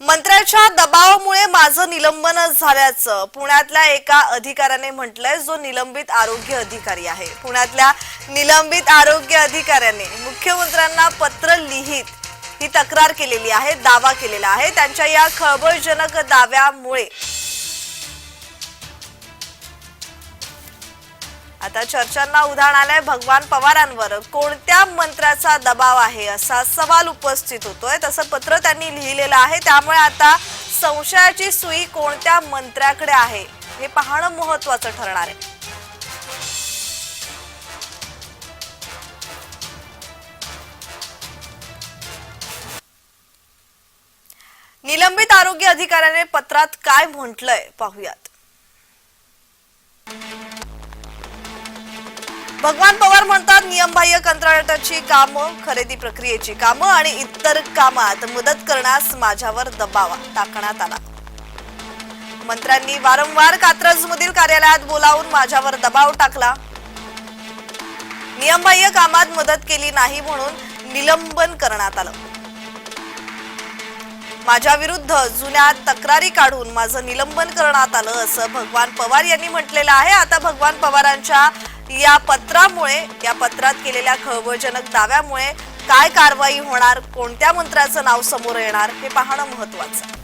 मंत्र्याच्या दबावामुळे माझं निलंबन झाल्याचं पुण्यातल्या एका अधिकाऱ्याने म्हटलंय जो निलंबित आरोग्य अधिकारी आहे. पुण्यातल्या निलंबित आरोग्य अधिकाऱ्याने मुख्यमंत्र्यांना पत्र लिहित ही तक्रार केलेली आहे दावा केलेला आहे. त्यांच्या या खळबळजनक दाव्यामुळे आता चर्चांना उधाण आलंय. भगवान पवारांवर कोणत्या मंत्र्याचा दबाव आहे असा सवाल उपस्थित होतोय. तसं पत्र त्यांनी लिहिलेलं आहे. त्यामुळे आता संशयाची सुई कोणत्या मंत्र्याकडे आहे हे पाहणं महत्वाचं ठरणार आहे. निलंबित आरोग्य अधिकाऱ्याने पत्रात काय म्हटलंय पाहूयात. भगवान पवार म्हणतात नियमबाह्य कंत्राटाची कामं खरेदी प्रक्रियेची कामं आणि इतर कामात मदत करण्यास माझ्यावर दबाव टाकण्यात आला. मंत्र्यांनी वारंवार कात्रज मधील कार्यालयात बोलावून माझ्यावर दबाव टाकला. नियमबाह्य कामात मदत केली नाही म्हणून निलंबन करण्यात आलं. माझ्या विरुद्ध जुन्या तक्रारी काढून माझं निलंबन करण्यात आलं असं भगवान पवार यांनी म्हटलेलं आहे. आता भगवान पवारांच्या या पत्रामुळे या पत्रात केलेल्या खळबळजनक दाव्यामुळे काय कारवाई होणार कोणत्या मंत्र्याचं नाव समोर येणार हे पाहणं महत्वाचं